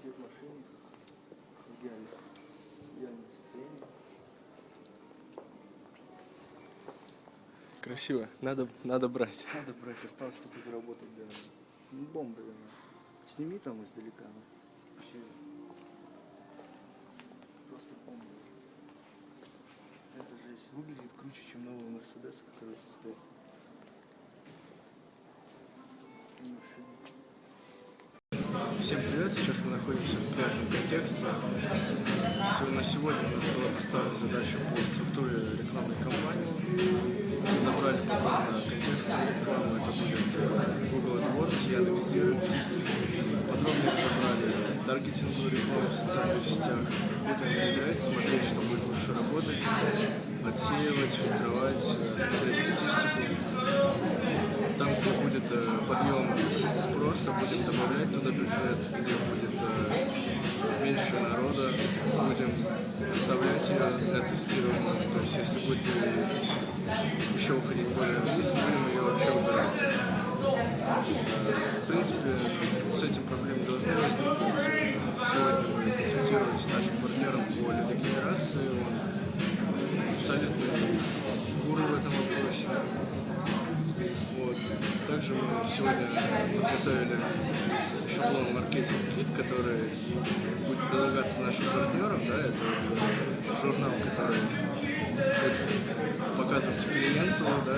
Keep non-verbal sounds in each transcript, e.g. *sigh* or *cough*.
сидит в машине. Идеально. Идеальное состояние. Красиво. Надо, надо брать. Надо брать. Осталось только заработать, да. Ну, бомба, да. Сними там издалека. ну. Вообще. Просто бомба. Это жесть. Выглядит круче, чем новый Мерседес, который стоит. Машина. Всем привет! Сейчас мы находимся в приятном контексте. На сегодня у нас была поставлена задача по структуре рекламной кампании. Забрали контекстную рекламу. Это будет э, Google AdWords, Яндекс.Директ. Подробно разобрали таргетинговую рекламу в социальных сетях. Будем внедрять, смотреть, что будет лучше работать, отсеивать, фильтровать, э, смотреть статистику. Там, где будет э, подъем спроса, будем добавлять туда бюджет, где будет э, меньше народа, будем вставлять ее для тестирования. То есть, если будет э, еще уходить более вниз, будем ее вообще убирать. Э, В принципе, с этим проблем не должно возникнуть. Сегодня мы консультировались с нашим партнером по лидогенерации. Он Также сегодня подготовили шаблон маркетинг кит, который будет предлагаться нашим партнерам. Да, это вот журнал, который будет показываться клиенту, да.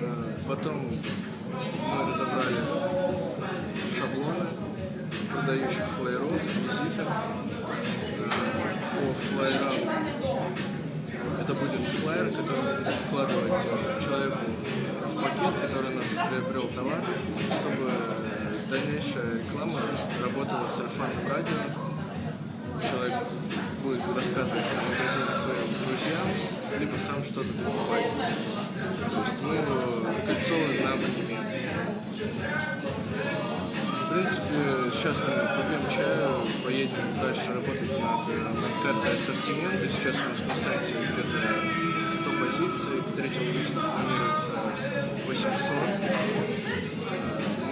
Э, Потом мы разобрали шаблоны продающих флайеров, визиток. Э, По флайерам это будет флайер, который вкладывать человеку в пакет, который у нас приобрел товар, чтобы дальнейшая реклама работала с сарафанным радио. Человек будет рассказывать о магазине своим друзьям, либо сам что-то покупать. То есть мы его закольцовываем на абонемент. В принципе, сейчас мы попьем чаю, поедем дальше работать над, над картой ассортимента. Сейчас у нас на сайте где-то 100 позиций, к третьему месяцу планируется 800.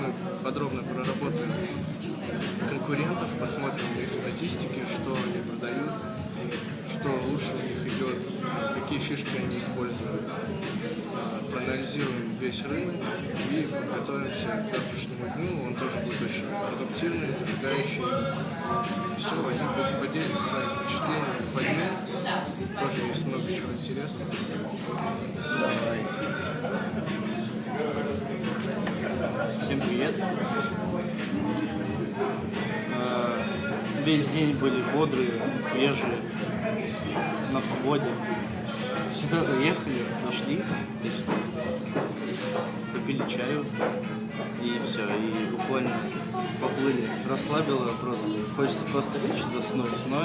Мы подробно проработаем конкурентов, посмотрим их статистики, что они какие фишки они используют. А, Проанализируем весь рынок и подготовимся к завтрашнему дню. Он тоже будет очень продуктивный, зажигающий. Все, Вадим будет поделиться своими впечатлениями по дню. Тоже есть много чего интересного. Всем привет. Э, Весь день были бодрые, свежие, на взводе. Сюда заехали, зашли, попили чаю и все, и буквально поплыли. Расслабило просто. Хочется просто лечь заснуть, но,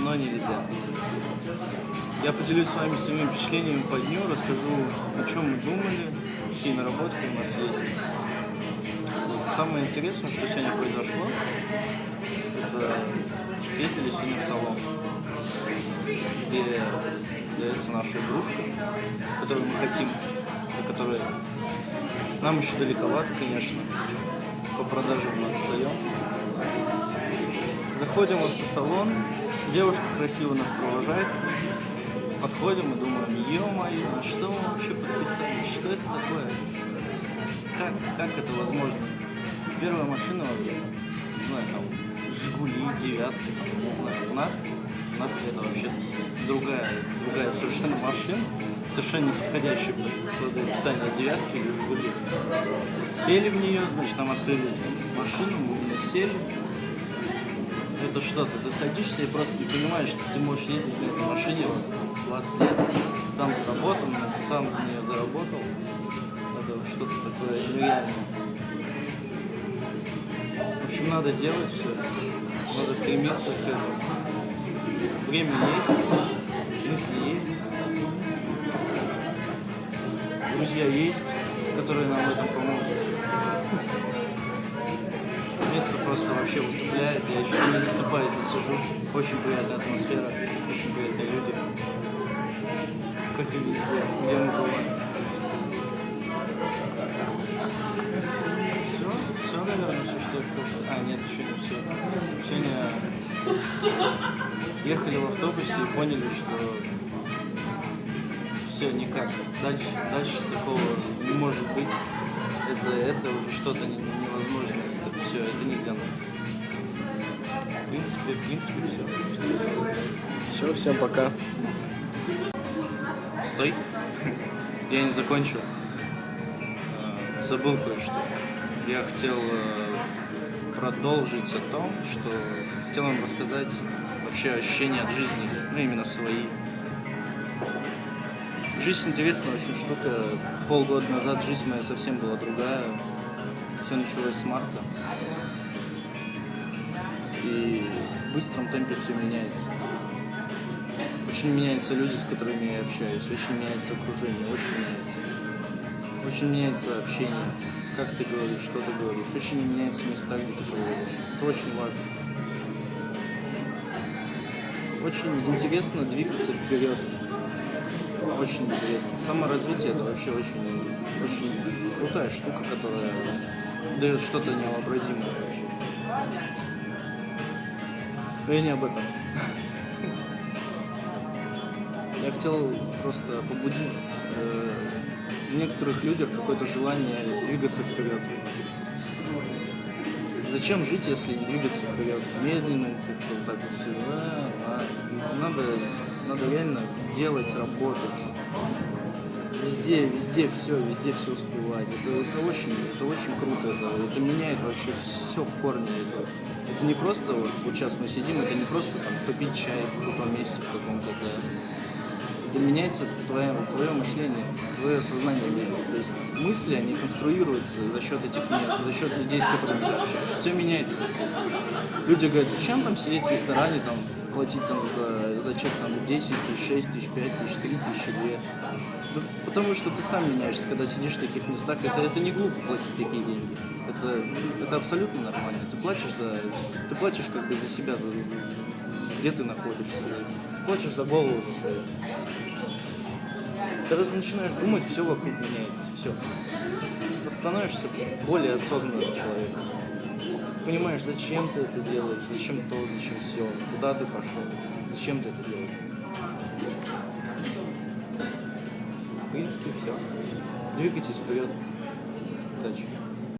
но нельзя. Я поделюсь с вами своими впечатлениями по дню, расскажу, о чем мы думали, какие наработки у нас есть. Самое интересное, что сегодня произошло, это съездили сегодня в салон, где дается наша игрушка, которую мы хотим, до которой нам еще далековато, конечно, по продажам мы отстаем. Заходим в автосалон, девушка красиво нас провожает, подходим и думаем, ё-моё, а что мы вообще подписали, что это такое? Как, как это возможно? Первая машина, не знаю, там, Жигули, девятка, там, не знаю, у нас, нас это вообще другая, другая совершенно машина, совершенно не подходящая под, описание девятки или Жигули. Сели в нее, значит, нам открыли машину, мы в нее сели, это что-то, ты садишься и просто не понимаешь, что ты можешь ездить на этой машине вот 20 лет, сам заработал, сам за нее заработал. Это что-то такое нереальное. В общем, надо делать все, надо стремиться к этому. Время есть, мысли есть, друзья есть, которые нам в этом помогут. Место просто вообще усыпляет, я еще не засыпаю, здесь сижу. Очень приятная атмосфера, очень приятные люди. Как и везде, где мы бываем. Все, все, наверное, все, что я хотел сказать? А, нет, еще не все. Сегодня ехали в автобусе и поняли, что все никак. Дальше, дальше такого не может быть. Это, это уже что-то не- невозможное. Это все, это не для нас. В принципе, в принципе, все. Все, всем пока. Стой. Я не закончил. Э, Забыл кое-что. Я хотел э, продолжить о том, что хотел вам рассказать вообще ощущения от жизни, ну именно свои. Жизнь интересная очень штука. Полгода назад жизнь моя совсем была другая. Все началось с марта. И в быстром темпе все меняется. Очень меняются люди, с которыми я общаюсь, очень меняется окружение, очень меняется. Очень меняется общение, как ты говоришь, что ты говоришь, очень меняются места, где ты проводишь. Это очень важно. Очень интересно двигаться вперед. Очень интересно. Саморазвитие это вообще очень, очень крутая штука, которая дает что-то невообразимое вообще. Но я не об этом. *laughs* Я хотел просто побудить э, в некоторых людях какое-то желание двигаться вперед. Зачем жить, если не двигаться вперед? Медленно, как-то вот так вот все. А, а. Надо, надо реально делать, работать. Везде, везде все, везде все успевать. Это, это очень, это очень круто. Это, это меняет вообще все в корне. Это, это не просто вот, вот сейчас мы сидим, это не просто там попить чай в крутом месте в каком-то, да. Это меняется твое, твое мышление, твое сознание меняется. То есть мысли, они конструируются за счет этих мест, за счет людей, с которыми ты общаешься. Все меняется. Люди говорят, зачем там сидеть в ресторане, там, платить там за, за чек там 10 тысяч, 6 тысяч, 5 тысяч, 3 тысячи, 2. Ну, потому что ты сам меняешься, когда сидишь в таких местах. Это, это не глупо платить такие деньги. Это, это абсолютно нормально. Ты платишь за. Ты платишь как бы за себя, за, где ты находишься. Платишь за голову за свою. Когда ты начинаешь думать, все вокруг меняется. Все. Ты становишься более осознанным человеком. Понимаешь, зачем ты это делаешь, зачем то, зачем все, куда ты пошел, зачем ты это делаешь. В принципе, все. Двигайтесь вперед. Удачи.